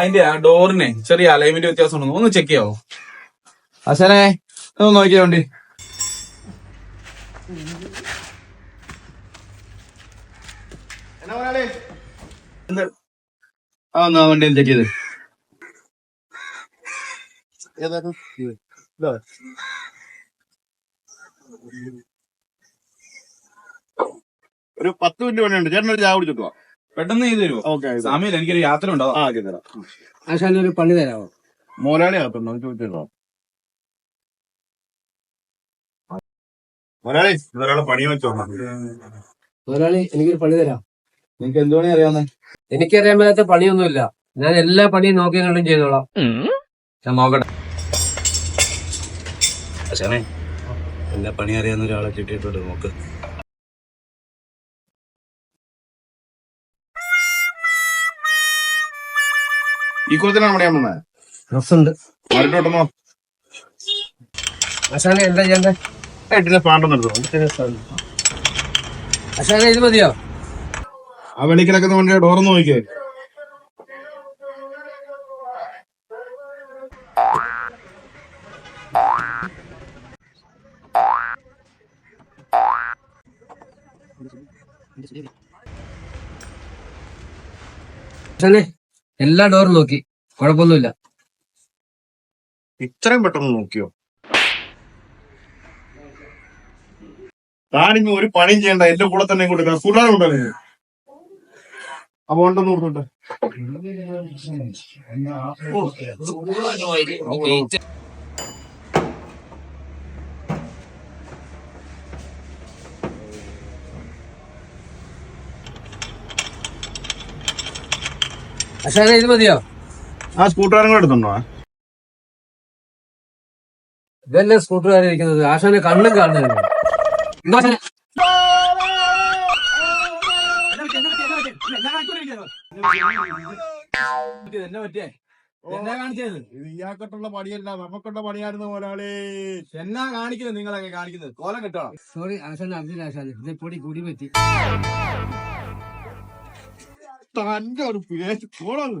അതിന്റെ ആ ഡോറിനെ ചെറിയ അലൈൻമെന്റ് വ്യത്യാസം ഉണ്ടെന്ന് ഒന്ന് ചെക്ക് ചെയ്യാവോ? അച്ഛനെ ഒന്ന് നോക്കിയാ വണ്ടി? ആ വണ്ടി എന്തൊക്കെയത് ഒരു പത്ത് മിനിറ്റ് പണിയുണ്ട്. ചേട്ടൻ ഒരു ചായ കുടിച്ചിട്ട് പോവാം പെട്ടെന്ന് ചെയ്ത് തരുമോ ഓക്കെ സാമിയല്ല എനിക്കൊരു യാത്ര ഉണ്ടാവും. ആ ആക്കി തരാം. ആശാൻ ഒരു പണി തരാമോ മോലാളി എന്ന് ചോദിച്ചിട്ടോ മോലാളി ഇതൊരാളെ പണി വെച്ചോ മോലാളി എനിക്കൊരു പണി തരാം. നിനക്ക് എന്ത് പണി അറിയാവുന്നേ? എനിക്കറിയാൻ മേലാത്ത പണിയൊന്നുമില്ല. ഞാൻ എല്ലാ പണിയും നോക്കി കണ്ടും ചെയ്തോളാം. ഞാൻ നോക്കട്ടെ. എല്ലാ പണി അറിയാവുന്ന ഒരാളെ കിട്ടിയിട്ടുണ്ട് നോക്ക് ഈ കുളത്തിനാണ് പണിയാൻ മാറിട്ടോട്ടെന്നോ ആശാനെ എന്താ ചെയ്യണ്ടേ? ഏട്ടിനെ പാണ്ടെന്ന് എടുത്തു? ആശാനെ ഇത് മതിയോ? ആ വെളിക്കിടക്കുന്ന വണ്ടിയുടെ ഡോറൊന്ന് നോക്കിയേ. എല്ലാ ഡോറും നോക്കി. കുഴപ്പമൊന്നുമില്ല. ഇത്രയും പെട്ടെന്ന് നോക്കിയോ? താനിങ്ങ് ഒരു പണിയും ചെയ്യണ്ട എന്റെ കൂടെ തന്നെ കൊടുക്കാം സുഖാനുണ്ടല്ലേ അപ്പൊ ഉണ്ടെന്ന് ഓർത്തോട്ടെ ആശാനെ ഇത് മതിയോ? ആ സ്കൂട്ടറും കൂടെ എടുത്തുണ്ടോ? ഇതല്ലേ സ്കൂട്ടറുകാരെ ഇരിക്കുന്നത്. ആശാനെ കണ്ണും കാണുന്നില്ല എന്താ ആശാനെ? എന്നെ പറ്റേ എന്നാ കാണിച്ചത്? ഇത് ഇയാൾക്കുള്ള പണിയല്ല നമുക്കുള്ള പണിയായിരുന്നു ഒരാളെ എന്നാ കാണിക്കുന്നത് നിങ്ങളൊക്കെ കാണിക്കുന്നത്? കോലം കിട്ടണം സോറി ആശാൻ അറിഞ്ഞില്ല ആശാൻ ഇത് പൊടി കൂടി പറ്റി. തന്റെ ഒരു പേര് കോളത്